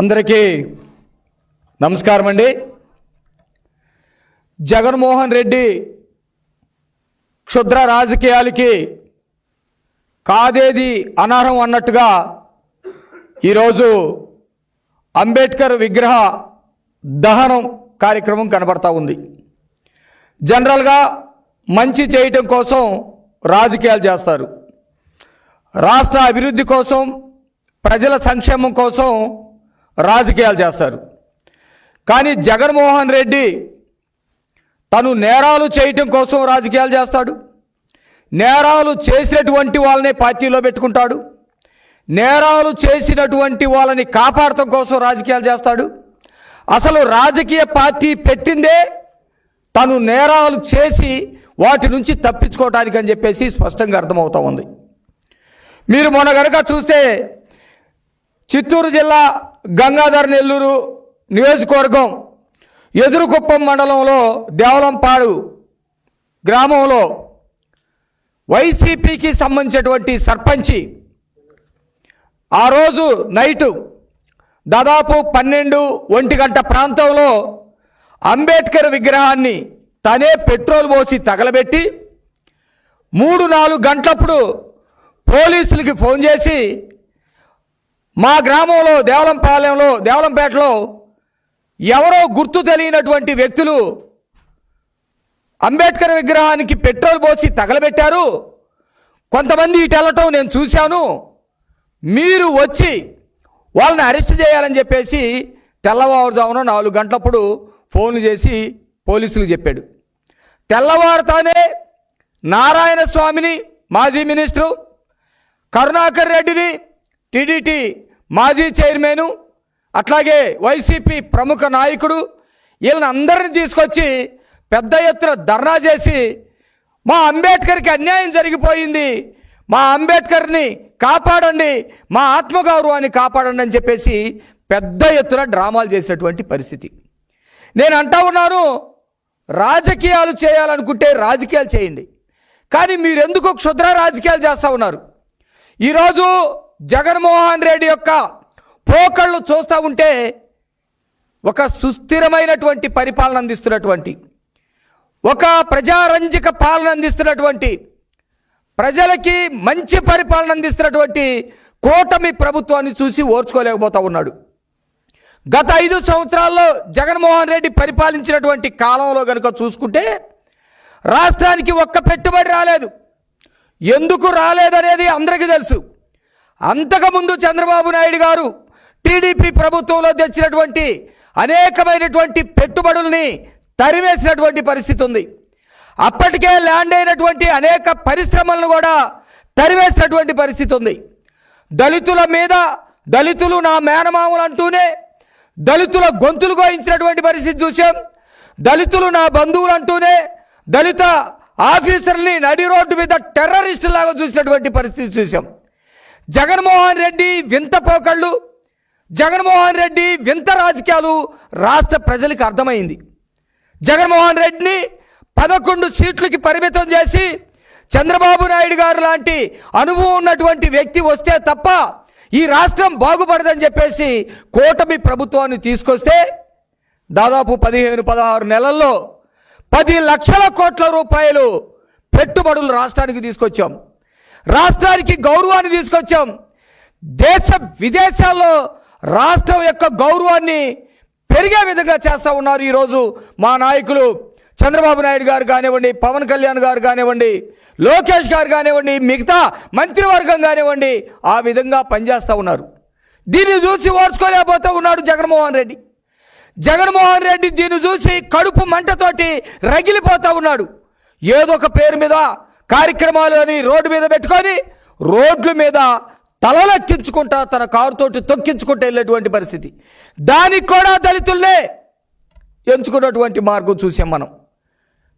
అందరికీ నమస్కారం అండి. జగన్మోహన్ రెడ్డి క్షుద్ర రాజకీయాలకి కాదేది అనర్హం అన్నట్టుగా ఈరోజు అంబేద్కర్ విగ్రహ దహనం కార్యక్రమం కనబడతా ఉంది. జనరల్గా మంచి చేయటం కోసం రాజకీయాలు చేస్తారు. రాష్ట్ర అభివృద్ధి కోసం ప్రజల సంక్షేమం కోసం రాజకీయాలు చేస్తారు. కానీ జగన్మోహన్ రెడ్డి తను నేరాలు చేయటం కోసం రాజకీయాలు చేస్తాడు. నేరాలు చేసినటువంటి వాళ్ళని పార్టీలో పెట్టుకుంటాడు. నేరాలు చేసినటువంటి వాళ్ళని కాపాడటం కోసం రాజకీయాలు చేస్తాడు. అసలు రాజకీయ పార్టీ పెట్టిందే తను నేరాలు చేసి వాటి నుంచి తప్పించుకోవటానికి అని చెప్పేసి స్పష్టంగా అర్థమవుతూ ఉంది. మీరు మొన్న కనుక చూస్తే చిత్తూరు జిల్లా గంగాధర నెల్లూరు నియోజకవర్గం ఎదురుకుప్పం మండలంలో దేవలంపాడు గ్రామంలో వైసీపీకి సంబంధించినటువంటి సర్పంచి ఆ రోజు నైటు దాదాపు పన్నెండు ఒంటి గంట ప్రాంతంలో అంబేద్కర్ విగ్రహాన్ని తనే పెట్రోల్ పోసి తగలబెట్టి మూడు నాలుగు గంటలప్పుడు పోలీసులకి ఫోన్ చేసి మా గ్రామంలో దేవలంపాలెంలో దేవలంపేటలో ఎవరో గుర్తు తెలియనటువంటి వ్యక్తులు అంబేద్కర్ విగ్రహానికి పెట్రోల్ పోసి తగలబెట్టారు. కొంతమంది ఇటు నేను చూశాను. మీరు వచ్చి వాళ్ళని అరెస్ట్ చేయాలని చెప్పేసి తెల్లవారుజామున నాలుగు గంటలప్పుడు ఫోన్లు చేసి పోలీసులు చెప్పాడు. తెల్లవారుతానే నారాయణ స్వామిని మాజీ మినిస్టరు కరుణాకర్ రెడ్డిని టీడీటీ మాజీ చైర్మను అట్లాగే వైసీపీ ప్రముఖ నాయకుడు వీళ్ళని అందరిని తీసుకొచ్చి పెద్ద ఎత్తున ధర్నా చేసి మా అంబేద్కర్కి అన్యాయం జరిగిపోయింది. మా అంబేద్కర్ని కాపాడండి మా ఆత్మగౌరవాన్ని కాపాడండి అని చెప్పేసి పెద్ద ఎత్తున డ్రామాలు చేసినటువంటి పరిస్థితి. నేను అంటా ఉన్నాను రాజకీయాలు చేయాలనుకుంటే రాజకీయాలు చేయండి. కానీ మీరెందుకు క్షుద్ర రాజకీయాలు చేస్తూ ఉన్నారు? ఈరోజు జగన్మోహన్ రెడ్డి యొక్క పోకళ్ళు చూస్తూ ఉంటే ఒక సుస్థిరమైనటువంటి పరిపాలన అందిస్తున్నటువంటి ఒక ప్రజారంజక పాలన అందిస్తున్నటువంటి ప్రజలకి మంచి పరిపాలన అందిస్తున్నటువంటి కూటమి ప్రభుత్వాన్ని చూసి ఓర్చుకోలేకపోతా ఉన్నాడు. గత ఐదు సంవత్సరాల్లో జగన్మోహన్ రెడ్డి పరిపాలించినటువంటి కాలంలో కనుక చూసుకుంటే రాష్ట్రానికి ఒక్క పెట్టుబడి రాలేదు. ఎందుకు రాలేదనేది అందరికీ తెలుసు. అంతకుముందు చంద్రబాబు నాయుడు గారు టీడీపీ ప్రభుత్వంలో తెచ్చినటువంటి అనేకమైనటువంటి పెట్టుబడుల్ని తరివేసినటువంటి పరిస్థితి ఉంది. అప్పటికే ల్యాండ్ అయినటువంటి అనేక పరిశ్రమలను కూడా తరివేసినటువంటి పరిస్థితి ఉంది. దళితుల మీద దళితులు నా మేనమామలు అంటూనే దళితుల గొంతులు గోయించినటువంటి పరిస్థితి చూసాం దళితులు నా బంధువులు అంటూనే దళిత ఆఫీసర్ని నడి రోడ్డు మీద టెర్రరిస్టు లాగా చూసినటువంటి పరిస్థితి చూసాం జగన్మోహన్ రెడ్డి వింత పోకళ్ళు జగన్మోహన్ రెడ్డి వింత రాజకీయాలు రాష్ట్ర ప్రజలకు అర్థమైంది. జగన్మోహన్ రెడ్డిని పదకొండు సీట్లకి పరిమితం చేసి చంద్రబాబు నాయుడు గారు లాంటి అనుభవం ఉన్నటువంటి వ్యక్తి వస్తే తప్ప ఈ రాష్ట్రం బాగుపడదని చెప్పేసి కూటమి ప్రభుత్వాన్ని తీసుకొస్తే దాదాపు పదిహేను పదహారు నెలల్లో పది లక్షల కోట్ల రూపాయలు పెట్టుబడులు రాష్ట్రానికి తీసుకొచ్చాం. రాష్ట్రానికి గౌరవాన్ని తీసుకొచ్చాం. దేశ విదేశాల్లో రాష్ట్రం యొక్క గౌరవాన్ని పెరిగే విధంగా చేస్తూ ఉన్నారు ఈరోజు మా నాయకులు చంద్రబాబు నాయుడు గారు కానివ్వండి పవన్ కళ్యాణ్ గారు కానివ్వండి లోకేష్ గారు కానివ్వండి మిగతా మంత్రివర్గం కానివ్వండి ఆ విధంగా పనిచేస్తూ ఉన్నారు. దీన్ని చూసి ఓర్చుకోలేకపోతూ ఉన్నాడు జగన్మోహన్ రెడ్డి. జగన్మోహన్ రెడ్డి దీన్ని చూసి కడుపు మంటతోటి రగిలిపోతూ ఉన్నాడు. ఏదో ఒక పేరు మీద కార్యక్రమాలు అని రోడ్డు మీద పెట్టుకొని రోడ్ల మీద తలలెక్కించుకుంటా తన కారుతోటి తొక్కించుకుంటూ వెళ్ళేటువంటి పరిస్థితి. దానికి కూడా దళితులనే ఎంచుకున్నటువంటి మార్గం చూసాం మనం.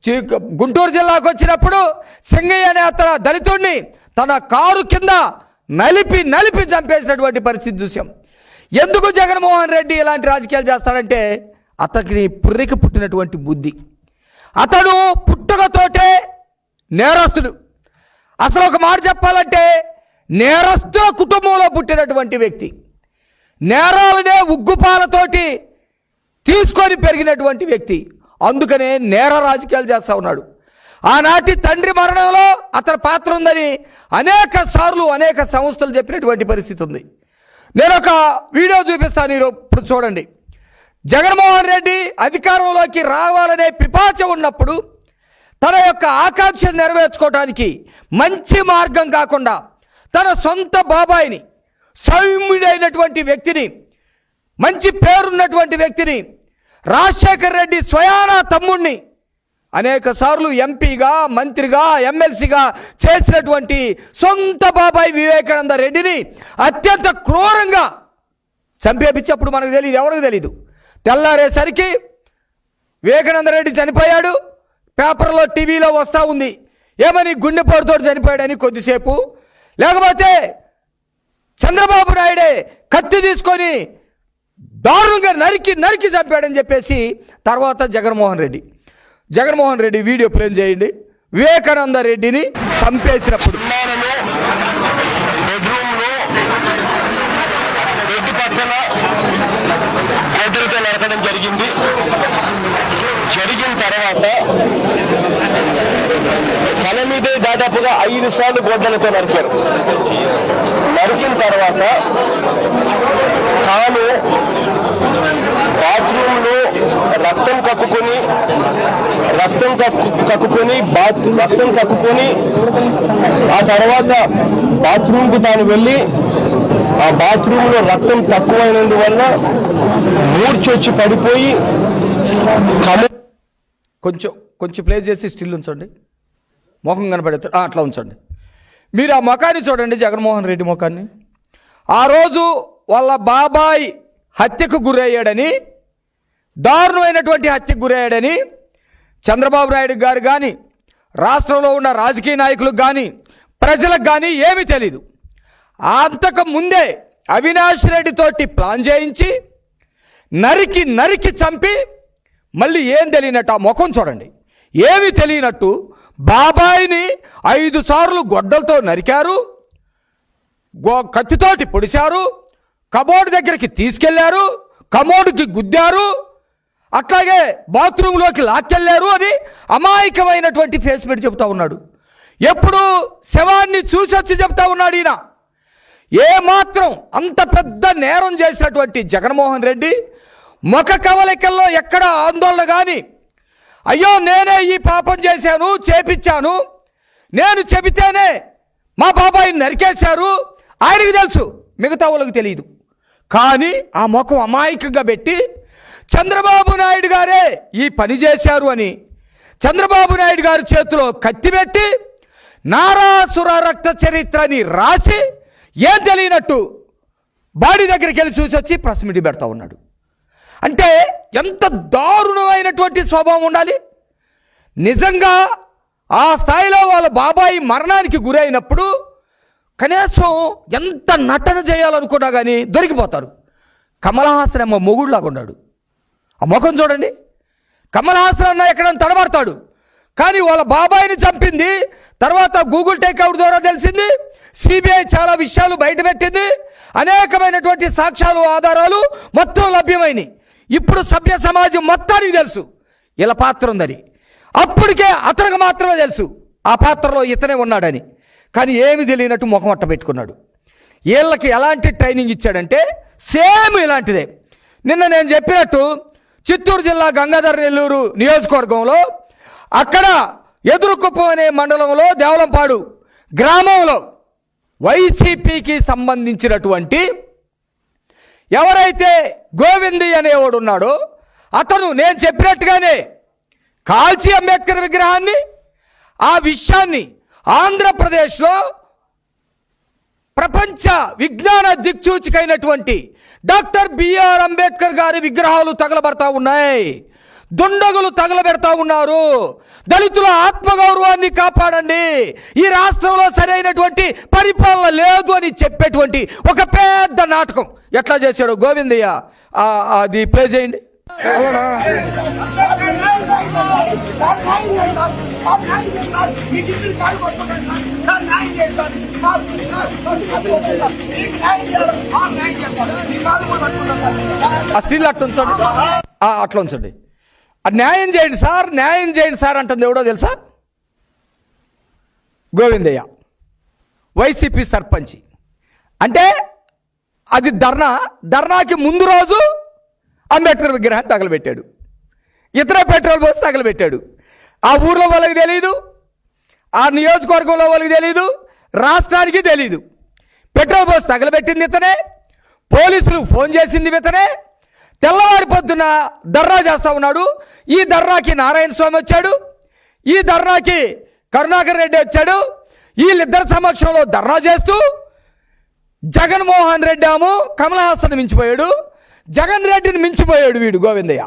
చి- గుంటూరు జిల్లాకు వచ్చినప్పుడు సింగయ్య అనే అతను దళితుడిని తన కారు కింద నలిపి నలిపి చంపేసినటువంటి పరిస్థితి చూసాం. ఎందుకు జగన్మోహన్ రెడ్డి ఇలాంటి రాజకీయాలు చేస్తాడంటే అతనికి పుర్రికి పుట్టినటువంటి బుద్ధి. అతడు పుట్టుకతోటే నేరస్తుడు. అసలు ఒక మాట చెప్పాలంటే నేరస్తుల కుటుంబంలో పుట్టినటువంటి వ్యక్తి నేరాలనే ఉగ్గుపాలతోటి తీసుకొని పెరిగినటువంటి వ్యక్తి. అందుకనే నేర రాజకీయాలు చేస్తా ఉన్నాడు. ఆనాటి తండ్రి మరణంలో అతని పాత్ర ఉందని అనేక సార్లు అనేక సంస్థలు చెప్పినటువంటి పరిస్థితి ఉంది. నేను ఒక వీడియో చూపిస్తాను మీరు ఇప్పుడు చూడండి. జగన్మోహన్ రెడ్డి అధికారంలోకి రావాలనే పిపాచ ఉన్నప్పుడు తన యొక్క ఆకాంక్షను నెరవేర్చుకోవడానికి మంచి మార్గం కాకుండా తన సొంత బాబాయిని సౌమ్యుడైనటువంటి వ్యక్తిని మంచి పేరున్నటువంటి వ్యక్తిని రాజశేఖర్ రెడ్డి స్వయానా తమ్ముణ్ణి అనేక సార్లు ఎంపీగా మంత్రిగా ఎమ్మెల్సీగా చేసినటువంటి సొంత బాబాయ్ వివేకానంద రెడ్డిని అత్యంత క్రూరంగా చంపేపించప్పుడు మనకు తెలియదు ఎవరికి తెలియదు తెల్లారేసరికి వివేకానంద రెడ్డి చనిపోయాడు. పేపర్లో టీవీలో వస్తూ ఉంది. ఏమని గుండెపోటుతో చనిపోయాడని కొద్దిసేపు. లేకపోతే చంద్రబాబు నాయుడే కత్తి తీసుకొని దారుణంగా నరికి నరికి చంపాడని చెప్పేసి తర్వాత జగన్మోహన్ రెడ్డి. జగన్మోహన్ రెడ్డి వీడియో ప్లే చేయండి. వివేకానంద రెడ్డిని చంపేసినప్పుడు. జరిగింది. జరిగిన తర్వాత తల మీదే దాదాపుగా ఐదు సార్లు గొడ్డలతో నరికారు. నరికిన తర్వాత తాను బాత్రూంలో రక్తం కక్కుకొని రక్తం కక్కుకొని బాత్ రక్తం కక్కుకొని ఆ తర్వాత బాత్రూమ్కి తాను వెళ్ళి ఆ బాత్రూంలో రక్తం తక్కువైనందువల్ల మూర్చొచ్చి పడిపోయి కొంచెం కొంచెం ప్లే చేసి స్టిల్ ఉంచండి. ముఖం కనపడేస్తాడు అట్లా ఉంచండి. మీరు ఆ ముఖాన్ని చూడండి జగన్మోహన్ రెడ్డి ముఖాన్ని. ఆ రోజు వాళ్ళ బాబాయ్ హత్యకు గురయ్యాడని దారుణమైనటువంటి హత్యకు గురయ్యాడని చంద్రబాబు నాయుడు గారు కానీ రాష్ట్రంలో ఉన్న రాజకీయ నాయకులకు కానీ ప్రజలకు కానీ ఏమీ తెలీదు. అంతకు ముందే అవినాష్ రెడ్డితోటి ప్లాన్ చేయించి నరికి నరికి చంపి మళ్ళీ ఏం తెలియనట్టు ఆ ముఖం చూడండి. ఏమీ తెలియనట్టు బాబాయిని ఐదు సార్లు గొడ్డలతో నరికారు గో కత్తితోటి పొడిచారు కబోర్డు దగ్గరికి తీసుకెళ్ళారు కమోడుకి గుద్దారు అట్లాగే బాత్రూంలోకి లాక్కెళ్ళారు అని అమాయకమైనటువంటి ఫేస్ పెట్టి చెప్తా ఉన్నాడు. ఎప్పుడు శవాన్ని చూసి వచ్చి చెప్తా ఉన్నాడు ఈయన. ఏ మాత్రం అంత పెద్ద నేరం చేసినటువంటి జగన్మోహన్ రెడ్డి ముఖ కవలికల్లో ఎక్కడ ఆందోళన కానీ అయ్యో నేనే ఈ పాపం చేశాను చేపించాను. నేను చెబితేనే మా బాబాయ్ నరికేశారు. ఆయనకు తెలుసు మిగతా వాళ్ళకి తెలియదు కానీ ఆ ముఖం అమాయకంగా పెట్టి చంద్రబాబు నాయుడు గారే ఈ పని చేశారు అని చంద్రబాబు నాయుడు గారి చేతిలో కత్తి పెట్టి నారాసుర రక్త చరిత్రని రాసి ఏం తెలియనట్టు బాడీ దగ్గరికి వెళ్ళి చూసి వచ్చి ప్రెస్ మీట్ పెడతా ఉన్నాడు. అంటే ఎంత దారుణమైనటువంటి స్వభావం ఉండాలి? నిజంగా ఆ స్థాయిలో వాళ్ళ బాబాయి మరణానికి గురైనప్పుడు కనీసం ఎంత నటన చేయాలనుకున్నా కానీ దొరికిపోతారు. కమలహాసన్ అమ్మ మొగుడులాగా ఉన్నాడు. ఆ ముఖం చూడండి. కమలహాసన్ అన్న ఎక్కడైనా తడబడతాడు. కానీ వాళ్ళ బాబాయిని చంపింది తర్వాత గూగుల్ టేక్అవుట్ ద్వారా తెలిసింది సిబిఐ చాలా విషయాలు బయటపెట్టింది అనేకమైనటువంటి సాక్ష్యాలు ఆధారాలు మొత్తం లభ్యమైనవి ఇప్పుడు సభ్య సమాజం మొత్తానికి తెలుసు. ఇలా పాత్ర ఉందని. అప్పటికే అతనికి మాత్రమే తెలుసు. ఆ పాత్రలో ఇతనే ఉన్నాడని. కానీ ఏమి తెలియనట్టు ముఖం అట్ట పెట్టుకున్నాడు. వీళ్ళకి ఎలాంటి ట్రైనింగ్ ఇచ్చాడంటే సేమ్ ఇలాంటిదే. నిన్న నేను చెప్పినట్టు చిత్తూరు జిల్లా గంగాధర నెల్లూరు నియోజకవర్గంలో అక్కడ ఎదురుకుప్పం అనే మండలంలో దేవలంపాడు గ్రామంలో వైసీపీకి సంబంధించినటువంటి ఎవరైతే గోవింది అనేవాడు ఉన్నాడో అతను నేను చెప్పినట్టుగానే కాల్చి అంబేద్కర్ విగ్రహాన్ని ఆ విషయాన్ని ఆంధ్రప్రదేశ్లో ప్రపంచ విజ్ఞాన దిక్సూచికైనటువంటి డాక్టర్ బిఆర్ అంబేద్కర్ గారి విగ్రహాలు తగలబడతా ఉన్నాయి. దుండగులు తగలబెడతా ఉన్నారు. దళితుల ఆత్మగౌరవాన్ని కాపాడండి. ఈ రాష్ట్రంలో సరైనటువంటి పరిపాలన లేదు అని చెప్పేటువంటి ఒక పెద్ద నాటకం. ఎట్లా చేశాడు గోవిందయ్య? అది ప్లే చేయండి. ఆ స్టిల్ అట్లా ఉంచండి. అట్లా ఉంచండి. న్యాయం చేయండి సార్ న్యాయం చేయండి సార్ అంటుంది ఎవడో తెలుసా? గోవిందయ్య వైసీపీ సర్పంచ్. అంటే అది ధర్నా ధర్నాకి ముందు రోజు అంబేద్కర్ విగ్రహాన్ని తగలబెట్టాడు. ఇతర పెట్రోల్ పోసి తగలబెట్టాడు. ఆ ఊర్లో వాళ్ళకి తెలియదు ఆ నియోజకవర్గంలో వాళ్ళకి తెలియదు రాష్ట్రానికి తెలియదు పెట్రోల్ పోసి తగలబెట్టింది ఇతనే పోలీసులు ఫోన్ చేసింది ఇతనే తెల్లవారి పొద్దున ధర్నా చేస్తా ఉన్నాడు. ఈ ధర్నాకి నారాయణ స్వామి వచ్చాడు. ఈ ధర్నాకి కరుణాకర్ రెడ్డి వచ్చాడు. వీళ్ళిద్దరి సమక్షంలో ధర్నా చేస్తూ జగన్మోహన్ రెడ్డి ఏమో కమల్ హాసన్ మించిపోయాడు. జగన్ రెడ్డిని మించిపోయాడు వీడు గోవిందయ్య.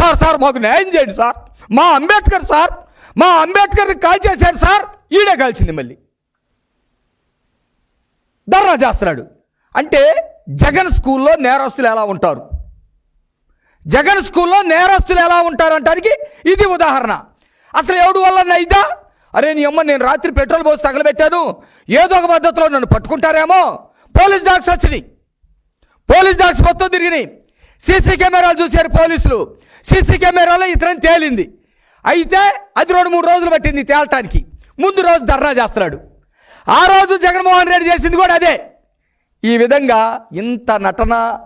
సార్ సార్ మాకు న్యాయం చేయండి సార్. మా అంబేద్కర్ సార్ మా అంబేద్కర్ని కాల్ చేశారు సార్. ఈడే కాల్చింది మళ్ళీ. ధర్నా చేస్తున్నాడు. అంటే జగన్ స్కూల్లో నేరస్తులు ఎలా ఉంటారు? జగన్ స్కూల్లో నేరస్తులు ఎలా ఉంటారంటానికి ఇది ఉదాహరణ. అసలు ఎవడు వల్ల ఇదా? అరే నీ అమ్మ నేను రాత్రి పెట్రోల్ పోసి తగలబెట్టాను. ఏదో ఒక పద్ధతిలో నన్ను పట్టుకుంటారేమో? పోలీస్ డాక్స్ వచ్చినాయి. పోలీస్ డాక్స్ మొత్తం తిరిగినాయి. సీసీ కెమెరాలు చూశారు పోలీసులు. సీసీ కెమెరాలో ఇతరని తేలింది. అయితే అది రెండు మూడు రోజులు పట్టింది తేలటానికి. ముందు రోజు ధర్నా చేస్తున్నాడు. ఆ రోజు జగన్మోహన్ రెడ్డి చేసింది కూడా అదే. ఈ విధంగా ఇంత నటన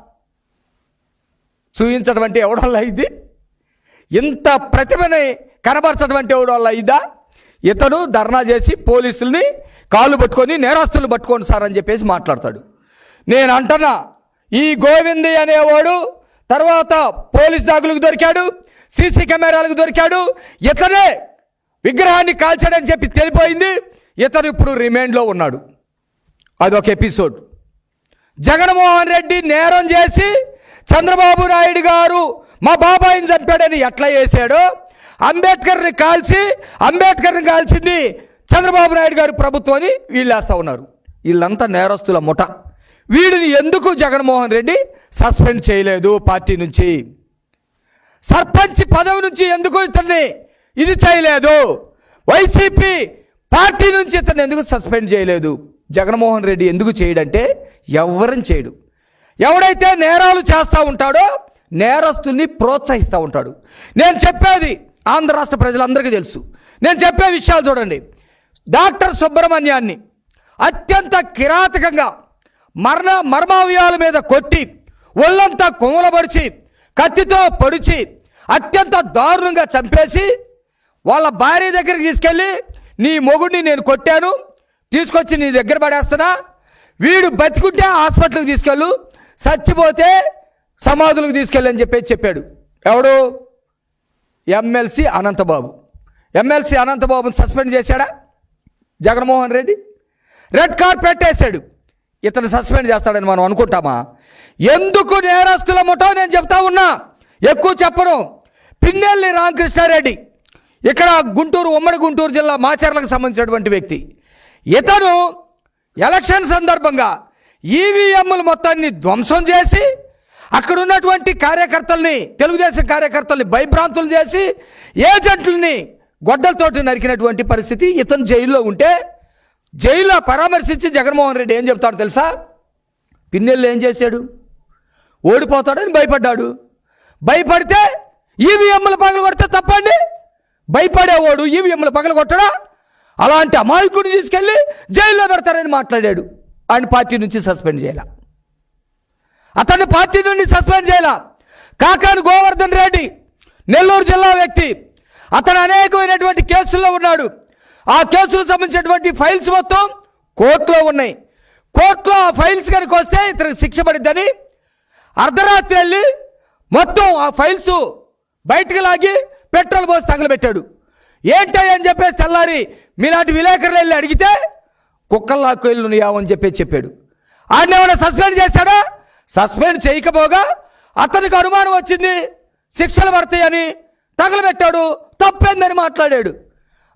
చూపించడం అంటే ఎవడోళ్ళ ఇది? ఇంత ప్రతిభని కనబరచడం అంటే ఎవడోళ్ళ ఇదా? ఇతను ధర్నా చేసి పోలీసుల్ని కాళ్ళు పట్టుకొని నేరస్తులు పట్టుకోండి సార్ అని చెప్పేసి మాట్లాడతాడు. నేను అంటున్నా ఈ గోవింది అనేవాడు తర్వాత పోలీస్ దాగులకు దొరికాడు సీసీ కెమెరాలకు దొరికాడు ఇతనే విగ్రహాన్ని కాల్చాడని చెప్పి తెలిపోయింది ఇతను ఇప్పుడు రిమైండ్లో ఉన్నాడు. అదొక ఎపిసోడ్. జగన్మోహన్ రెడ్డి నేరం చేసి చంద్రబాబు నాయుడు గారు మా బాబాయిని చంపాడని ఎట్లా చేశాడో అంబేద్కర్ని కాల్చి అంబేద్కర్ని కాల్చింది చంద్రబాబు నాయుడు గారు ప్రభుత్వం అని వీళ్ళేస్తూ ఉన్నారు. వీళ్ళంతా నేరస్తుల ముఠ. వీడిని ఎందుకు జగన్మోహన్ రెడ్డి సస్పెండ్ చేయలేదు పార్టీ నుంచి? సర్పంచ్ పదవి నుంచి ఎందుకు ఇతన్ని ఇది చేయలేదు? వైసీపీ పార్టీ నుంచి ఇతన్ని ఎందుకు సస్పెండ్ చేయలేదు? జగన్మోహన్ రెడ్డి ఎందుకు చేయడంటే ఎవరిని చేయడు. ఎవడైతే నేరాలు చేస్తూ ఉంటాడో నేరస్తుల్ని ప్రోత్సహిస్తూ ఉంటాడు. నేను చెప్పేది ఆంధ్ర రాష్ట్ర ప్రజలందరికీ తెలుసు. నేను చెప్పే విషయాలు చూడండి. డాక్టర్ సుబ్రహ్మణ్యాన్ని అత్యంత కిరాతకంగా మరణ మర్మావయాల మీద కొట్టి ఒళ్ళంతా కొమలపరిచి కత్తితో పొడిచి అత్యంత దారుణంగా చంపేసి వాళ్ళ భార్య దగ్గరికి తీసుకెళ్ళి నీ మొగుడిని నేను కొట్టాను తీసుకొచ్చి నీ దగ్గర పడేస్తున్నా వీడు బతికుంటే హాస్పిటల్కి తీసుకెళ్ళు చచ్చిపోతే సమాధులకు తీసుకెళ్ళని చెప్పేసి చెప్పాడు. ఎవడు? ఎమ్మెల్సీ అనంతబాబు. ఎమ్మెల్సీ అనంతబాబుని సస్పెండ్ చేశాడా? జగన్మోహన్ రెడ్డి? రెడ్ కార్పెట్ వేసాడు ఇతను సస్పెండ్ చేస్తాడని మనం అనుకుంటామా? ఎందుకు నేరస్తుల ముఠో నేను చెప్తా ఉన్నా? ఎక్కువ చెప్పను. పిన్నెల్లి రామకృష్ణారెడ్డి ఇక్కడ గుంటూరు ఉమ్మడి గుంటూరు జిల్లా మాచర్లకు సంబంధించినటువంటి వ్యక్తి. ఇతను ఎలక్షన్ సందర్భంగా ఈవీఎంలు మొత్తాన్ని ధ్వంసం చేసి అక్కడ ఉన్నటువంటి కార్యకర్తల్ని తెలుగుదేశం కార్యకర్తల్ని భయభ్రాంతులు చేసి ఏజెంట్లని గొడ్డలతోటి నరికినటువంటి పరిస్థితి ఇతను జైల్లో ఉంటే జైల్లో పరామర్శించి జగన్మోహన్ రెడ్డి ఏం చెప్తాడు తెలుసా? పిన్నెల్లు ఏం చేశాడు? ఓడిపోతాడని భయపడ్డాడు. భయపడితే ఈవీఎంలు పగలు కొడితే తప్పండి. భయపడేవాడు ఈవీఎంలు పగలు కొట్టడా అలాంటి అమాయకుడిని తీసుకెళ్ళి జైల్లో పెడతారని మాట్లాడాడు. ఆయన పార్టీ నుంచి సస్పెండ్ చేయాల. అతన్ని పార్టీ నుండి సస్పెండ్ చేయాల. కాకాని గోవర్ధన్ రెడ్డి నెల్లూరు జిల్లా వ్యక్తి. అతను అనేకమైనటువంటి కేసుల్లో ఉన్నాడు. ఆ కేసులకు సంబంధించినటువంటి ఫైల్స్ మొత్తం కోర్టులో ఉన్నాయి. కోర్టులో ఆ ఫైల్స్ కనుక వస్తే ఇతనికి శిక్ష పడిద్దని అర్ధరాత్రి వెళ్ళి మొత్తం ఆ ఫైల్స్ బయటకు లాగి పెట్రోల్ పోసి తగలబెట్టాడు. ఏంటని అని చెప్పేసి తెల్లారి మీలాంటి విలేకరులు వెళ్ళి అడిగితే కుక్కల్లా వెళ్ళున్నాయావు అని చెప్పేసి చెప్పాడు. ఆయన ఏమైనా సస్పెండ్ చేశాడా? సస్పెండ్ చేయకపోగా అతనికి అనుమానం వచ్చింది శిక్షలు పడతాయని తగలబెట్టాడు తప్పేందని మాట్లాడాడు.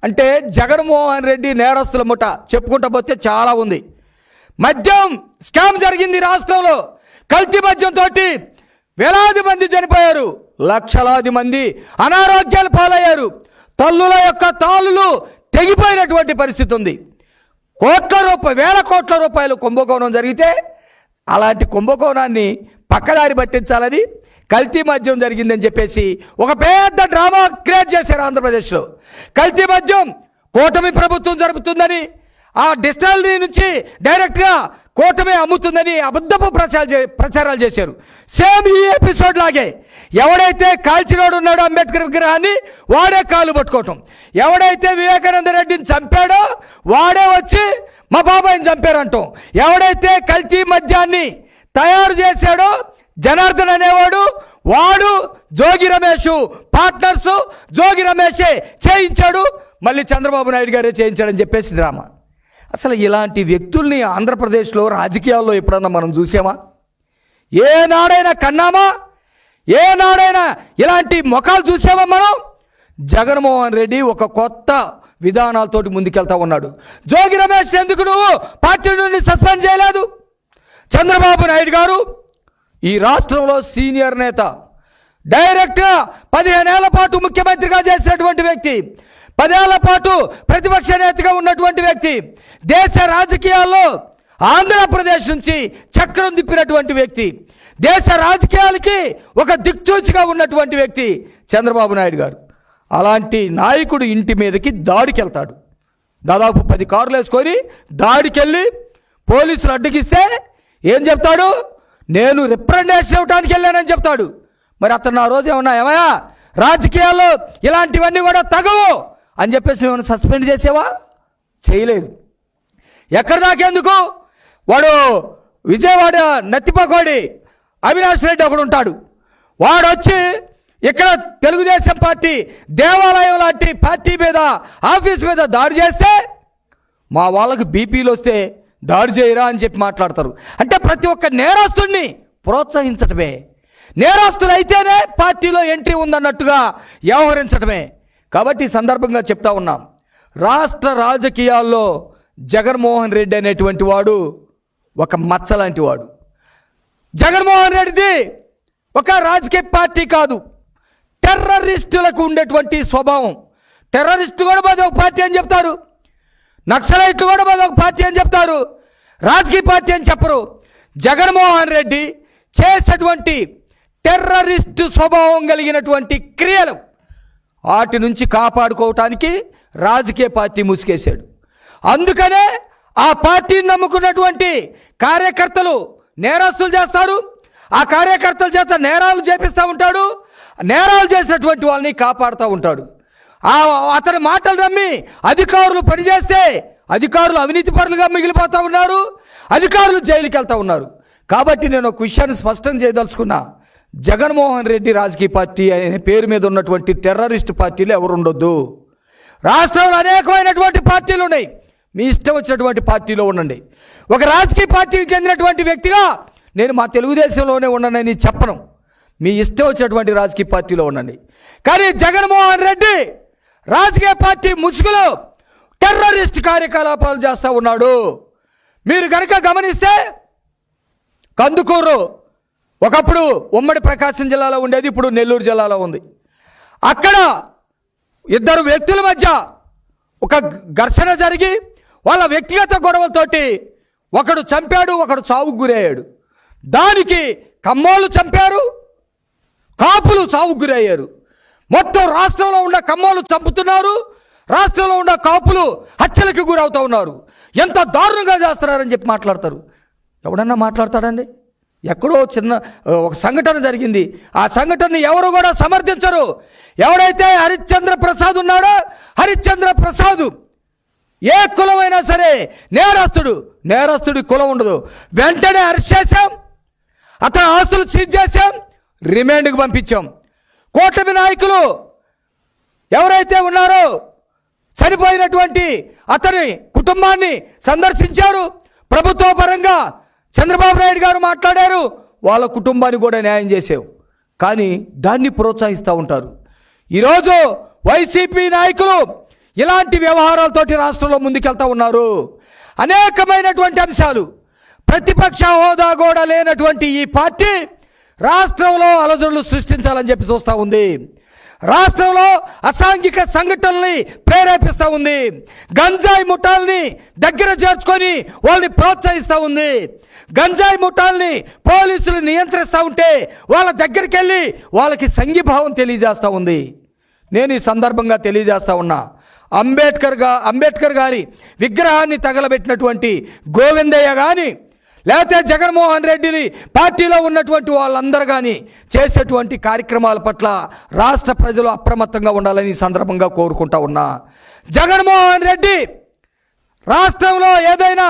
అంటే జగన్మోహన్ రెడ్డి నేరస్తుల ముఠ చెప్పుకుంటా పోతే చాలా ఉంది. మద్యం స్కామ్ జరిగింది రాష్ట్రంలో. కల్తీ మద్యంతో వేలాది మంది చనిపోయారు. లక్షలాది మంది అనారోగ్యాలు పాలయ్యారు. తల్లుల యొక్క తాళులు తెగిపోయినటువంటి పరిస్థితి ఉంది. కోట్ల రూపాయ వేల కోట్ల రూపాయలు కుంభకోణం జరిగితే అలాంటి కుంభకోణాన్ని పక్కదారి పట్టించాలని కల్తీ మద్యం జరిగిందని చెప్పేసి ఒక పెద్ద డ్రామా క్రియేట్ చేశారు ఆంధ్రప్రదేశ్లో. కల్తీ మద్యం కూటమి ప్రభుత్వం జరుపుతుందని ఆ డిస్టలరీ నుంచి డైరెక్ట్గా కూటమి అమ్ముతుందని అబద్ధపు ప్రచారాలు చే- ప్రచారాలు చేశారు. సేమ్ ఈ ఎపిసోడ్ లాగే ఎవడైతే కాల్చినోడు ఉన్నాడో అంబేద్కర్ విగ్రహాన్ని వాడే కాలు పట్టుకోవటం. ఎవడైతే వివేకానంద రెడ్డిని చంపాడో వాడే వచ్చి మా బాబాయిని చంపారంటాం. ఎవడైతే కల్తీ మద్యాన్ని తయారు చేశాడో జనార్దన్ అనేవాడు వాడు జోగి రమేష్ పార్ట్నర్స్ జోగి రమేషే చేయించాడు. మళ్ళీ చంద్రబాబు నాయుడు గారే చేయించాడని చెప్పేసి డ్రామా. అసలు ఇలాంటి వ్యక్తుల్ని ఆంధ్రప్రదేశ్లో రాజకీయాల్లో ఎప్పుడన్నా మనం చూసామా? ఏనాడైనా కన్నామా? ఏనాడైనా ఇలాంటి ముఖాలు చూసామా మనం? జగన్మోహన్ రెడ్డి ఒక కొత్త విధానాలతోటి ముందుకెళ్తా ఉన్నాడు. జోగి రమేష్ ఎందుకు నువ్వు పార్టీ నుండి సస్పెండ్ చేయలేదు? చంద్రబాబు నాయుడు గారు ఈ రాష్ట్రంలో సీనియర్ నేత డైరెక్ట్గా పదిహేనేళ్ళ పాటు ముఖ్యమంత్రిగా చేసినటువంటి వ్యక్తి పదేళ్ళ పాటు ప్రతిపక్ష నేతగా ఉన్నటువంటి వ్యక్తి దేశ రాజకీయాల్లో ఆంధ్రప్రదేశ్ నుంచి చక్రం తిప్పినటువంటి వ్యక్తి దేశ రాజకీయాలకి ఒక దిక్చూచిగా ఉన్నటువంటి వ్యక్తి చంద్రబాబు నాయుడు గారు. అలాంటి నాయకుడు ఇంటి మీదకి దాడికి వెళ్తాడు దాదాపు పది కార్లు వేసుకొని దాడికెళ్ళి పోలీసులు అడ్డగిస్తే ఏం చెప్తాడు? నేను రిప్రజెంటేషన్ ఇవ్వడానికి వెళ్ళానని చెప్తాడు. మరి అతను ఆ రోజు ఏమన్నా ఏమయ్యా? రాజకీయాల్లో ఇలాంటివన్నీ కూడా తగవు. అని చెప్పేసి మేము సస్పెండ్ చేసేవా? చేయలేదు. ఎక్కడ దాకేందుకు? వాడు విజయవాడ నత్తిపకోడి అవినాష్ రెడ్డి ఒకడు ఉంటాడు. వాడు వచ్చి ఇక్కడ తెలుగుదేశం పార్టీ దేవాలయం లాంటి పార్టీ మీద ఆఫీస్ మీద దాడి చేస్తే మా వాళ్ళకి బీపీలు వస్తే దాడి చేయరా అని చెప్పి మాట్లాడతారు. అంటే ప్రతి ఒక్క నేరస్తుడిని ప్రోత్సహించటమే. నేరస్తులు అయితేనే పార్టీలో ఎంట్రీ ఉందన్నట్టుగా వ్యవహరించటమే. కాబట్టి ఈ సందర్భంగా చెప్తా ఉన్నాం. రాష్ట్ర రాజకీయాల్లో జగన్మోహన్ రెడ్డి అనేటువంటి వాడు ఒక మచ్చ లాంటి వాడు. జగన్మోహన్ రెడ్డిది ఒక రాజకీయ పార్టీ కాదు. టెర్రరిస్టులకు ఉండేటువంటి స్వభావం. టెర్రరిస్టు కూడా మాది ఒక పార్టీ అని చెప్తారు. నక్సలైట్లు కూడా మాది ఒక పార్టీ అని చెప్తారు. రాజకీయ పార్టీ అని చెప్పరు. జగన్మోహన్ రెడ్డి చేసేటువంటి టెర్రరిస్టు స్వభావం కలిగినటువంటి క్రియలు వాటి నుంచి కాపాడుకోవటానికి రాజకీయ పార్టీ ముసుకేశాడు. అందుకనే ఆ పార్టీని నమ్ముకున్నటువంటి కార్యకర్తలు నేరస్తులు చేస్తారు. ఆ కార్యకర్తల చేత నేరాలు చేపిస్తూ ఉంటాడు. నేరాలు చేసినటువంటి వాళ్ళని కాపాడుతూ ఉంటాడు. ఆ అతని మాటలు నమ్మి అధికారులు పనిచేస్తే అధికారులు అవినీతి పరులుగా మిగిలిపోతూ ఉన్నారు. అధికారులు జైలుకి వెళ్తూ ఉన్నారు. కాబట్టి నేను ఒక విషయాన్ని స్పష్టం చేయదలుచుకున్నా. జగన్మోహన్ రెడ్డి రాజకీయ పార్టీ అనే పేరు మీద ఉన్నటువంటి టెర్రరిస్ట్ పార్టీలు ఎవరు ఉండొద్దు రాష్ట్రంలో అనేకమైనటువంటి పార్టీలు ఉన్నాయి. మీ ఇష్టం వచ్చినటువంటి పార్టీలో ఉండండి. ఒక రాజకీయ పార్టీకి చెందినటువంటి వ్యక్తిగా నేను మా తెలుగుదేశంలోనే ఉండనని చెప్పను. మీ ఇష్టం వచ్చినటువంటి రాజకీయ పార్టీలో ఉండండి. కానీ జగన్మోహన్ రెడ్డి రాజకీయ పార్టీ ముసుగులో టెర్రరిస్ట్ కార్యకలాపాలు చేస్తూ ఉన్నాడు. మీరు కనుక గమనిస్తే కందుకూరు ఒకప్పుడు ఉమ్మడి ప్రకాశం జిల్లాలో ఉండేది ఇప్పుడు నెల్లూరు జిల్లాలో ఉంది. అక్కడ ఇద్దరు వ్యక్తుల మధ్య ఒక ఘర్షణ జరిగి వాళ్ళ వ్యక్తిగత గొడవలతోటి ఒకడు చంపాడు ఒకడు చావుకు గురయ్యాడు. దానికి కమ్మోళ్ళు చంపారు కాపులు చావుకు గురయ్యారు. మొత్తం రాష్ట్రంలో ఉన్న కమ్మోలు చంపుతున్నారు రాష్ట్రంలో ఉన్న కాపులు హత్యలకు గురవుతూ ఉన్నారు. ఎంత దారుణంగా చేస్తున్నారని చెప్పి మాట్లాడతారు. ఎవడన్నా మాట్లాడతాడండి? ఎక్కడో చిన్న ఒక సంఘటన జరిగింది. ఆ సంఘటనని ఎవరు కూడా సమర్థించరు. ఎవడైతే హరిశ్చంద్ర ప్రసాద్ ఉన్నాడో హరిశ్చంద్ర ప్రసాద్ ఏ కులమైనా సరే నేరస్తుడు నేరస్తుడి కులం ఉండదు. వెంటనే అరెస్ట్ చేశాం. అతని ఆస్తులు సీజ్ చేశాం. రిమాండ్కి పంపించాం. కూటమి నాయకులు ఎవరైతే ఉన్నారో చనిపోయినటువంటి అతని కుటుంబాన్ని సందర్శించారు. ప్రభుత్వ పరంగా చంద్రబాబు నాయుడు గారు మాట్లాడారు. వాళ్ళ కుటుంబానికి కూడా న్యాయం చేసావు. కానీ దాన్ని ప్రోత్సహిస్తూ ఉంటారు. ఈరోజు వైసీపీ నాయకులు ఇలాంటి వ్యవహారాలతోటి రాష్ట్రంలో ముందుకెళ్తా ఉన్నారు. అనేకమైనటువంటి అంశాలు. ప్రతిపక్ష హోదా కూడా లేనటువంటి ఈ పార్టీ రాష్ట్రంలో అలజడులు సృష్టించాలని చెప్పి చూస్తూ ఉంది. రాష్ట్రంలో అసాంఘిక సంఘటనల్ని ప్రేరేపిస్తూ ఉంది. గంజాయి ముఠాల్ని దగ్గర చేర్చుకొని వాళ్ళని ప్రోత్సహిస్తూ ఉంది. గంజాయి ముఠాల్ని పోలీసులు నియంత్రిస్తూ ఉంటే వాళ్ళ దగ్గరికి వెళ్ళి వాళ్ళకి సంఘీభావం తెలియజేస్తూ ఉంది. నేను ఈ సందర్భంగా తెలియజేస్తూ ఉన్నా అంబేద్కర్గా అంబేద్కర్ గారి విగ్రహాన్ని తగలబెట్టినటువంటి గోవిందయ్య కానీ లేకపోతే జగన్మోహన్ రెడ్డిని పార్టీలో ఉన్నటువంటి వాళ్ళందరూ కానీ చేసేటువంటి కార్యక్రమాల పట్ల రాష్ట్ర ప్రజలు అప్రమత్తంగా ఉండాలని ఈ సందర్భంగా కోరుకుంటా ఉన్నా. జగన్మోహన్ రెడ్డి రాష్ట్రంలో ఏదైనా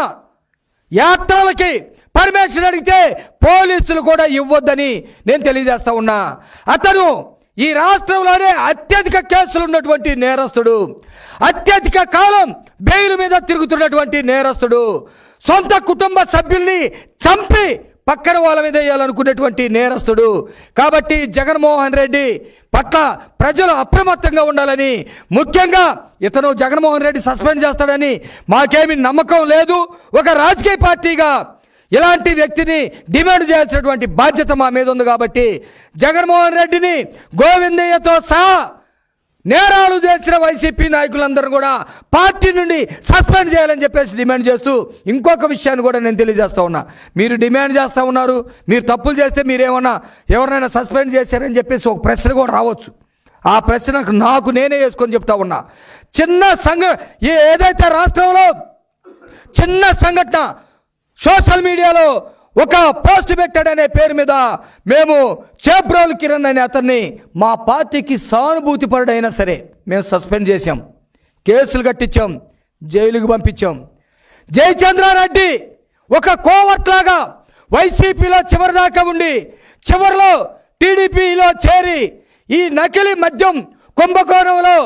యాత్రలకి పర్మిషన్ అడిగితే పోలీసులు కూడా ఇవ్వద్దని నేను తెలియజేస్తా ఉన్నా. అతను ఈ రాష్ట్రంలోనే అత్యధిక కేసులు ఉన్నటువంటి నేరస్తుడు. అత్యధిక కాలం బెయిల్ మీద తిరుగుతున్నటువంటి నేరస్తుడు. సొంత కుటుంబ సభ్యుల్ని చంపి పక్కన వాళ్ళ మీద వేయాలనుకునేటువంటి నేరస్తుడు. కాబట్టి జగన్మోహన్ రెడ్డి పట్ల ప్రజలు అప్రమత్తంగా ఉండాలని ముఖ్యంగా ఇతను జగన్మోహన్ రెడ్డి సస్పెండ్ చేస్తాడని మాకేమి నమ్మకం లేదు. ఒక రాజకీయ పార్టీగా ఇలాంటి వ్యక్తిని డిమాండ్ చేయాల్సినటువంటి బాధ్యత మా మీద ఉంది కాబట్టి జగన్మోహన్ రెడ్డిని గోవిందయ్యతో సహా నేరాలు చేసిన వైసీపీ నాయకులందరూ కూడా పార్టీ నుండి సస్పెండ్ చేయాలని చెప్పేసి డిమాండ్ చేస్తూ ఇంకొక విషయాన్ని కూడా నేను తెలియజేస్తూ ఉన్నా. మీరు డిమాండ్ చేస్తూ ఉన్నారు మీరు తప్పులు చేస్తే మీరేమన్నా ఎవరినైనా సస్పెండ్ చేశారని చెప్పేసి ఒక ప్రశ్న కూడా రావచ్చు. ఆ ప్రశ్నకు నాకు నేనే వేసుకొని చెప్తా ఉన్నా. చిన్న సంఘ ఏ- ఏదైతే రాష్ట్రంలో చిన్న సంఘటన సోషల్ మీడియాలో ఒక పోస్ట్ పెట్టాడనే పేరు మీద మేము చేబ్రోల్ కిరణ్ అనే అతన్ని మా పార్టీకి సానుభూతి పరుడైనా సరే మేము సస్పెండ్ చేశాం. కేసులు కట్టించాం. జైలుకు పంపించాం. జయచంద్రారెడ్డి ఒక కోవట్లాగా వైసీపీలో చివరిదాకా ఉండి చివరిలో టీడీపీలో చేరి ఈ నకిలీ మద్యం కుంభకోణంలో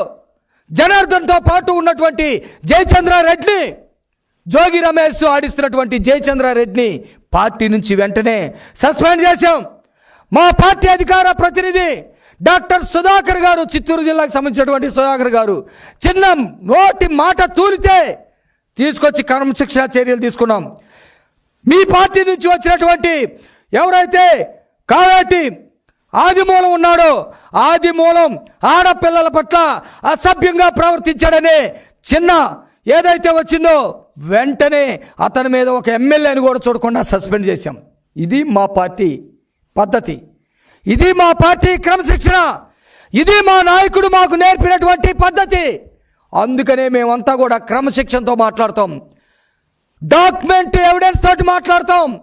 జనార్దన్తో పాటు ఉన్నటువంటి జయచంద్రారెడ్డిని జోగి రమేష్ ఆడిస్తున్నటువంటి జయచంద్రారెడ్డిని పార్టీ నుంచి వెంటనే సస్పెండ్ చేశాం. మా పార్టీ అధికార ప్రతినిధి డాక్టర్ సుధాకర్ గారు చిత్తూరు జిల్లాకు సంబంధించినటువంటి సుధాకర్ గారు చిన్న నోటి మాట తూలితే తీసుకొచ్చి క్రమశిక్షణ చర్యలు తీసుకున్నాం. మీ పార్టీ నుంచి వచ్చినటువంటి ఎవరైతే కావేటి ఆదిమూలం ఉన్నాడో ఆదిమూలం ఆడపిల్లల పట్ల అసభ్యంగా ప్రవర్తించాడనే చిన్న ఏదైతే వచ్చిందో వెంటనే అతని మీద ఒక ఎమ్మెల్యేని కూడా చూడకుండా సస్పెండ్ చేశాం. ఇది మా పార్టీ పద్ధతి. ఇది మా పార్టీ క్రమశిక్షణ. ఇది మా నాయకుడు మాకు నేర్పినటువంటి పద్ధతి. అందుకనే మేమంతా కూడా క్రమశిక్షణతో మాట్లాడతాం. డాక్యుమెంట్ ఎవిడెన్స్ తోటి మాట్లాడతాం.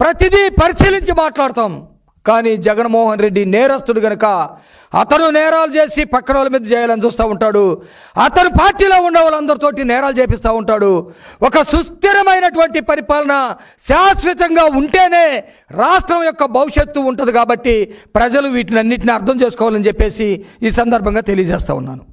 ప్రతిదీ పరిశీలించి మాట్లాడతాం. కానీ జగన్మోహన్ రెడ్డి నేరస్తుడు గనుక అతను నేరాలు చేసి పక్కన వాళ్ళ మీద చేయాలని చూస్తూ ఉంటాడు. అతను పార్టీలో ఉన్న వాళ్ళందరితోటి నేరాలు చేపిస్తూ ఉంటాడు. ఒక సుస్థిరమైనటువంటి పరిపాలన శాశ్వతంగా ఉంటేనే రాష్ట్రం యొక్క భవిష్యత్తు ఉంటుంది కాబట్టి ప్రజలు వీటిని అన్నింటిని అర్థం చేసుకోవాలని చెప్పేసి ఈ సందర్భంగా తెలియజేస్తూ ఉన్నాను.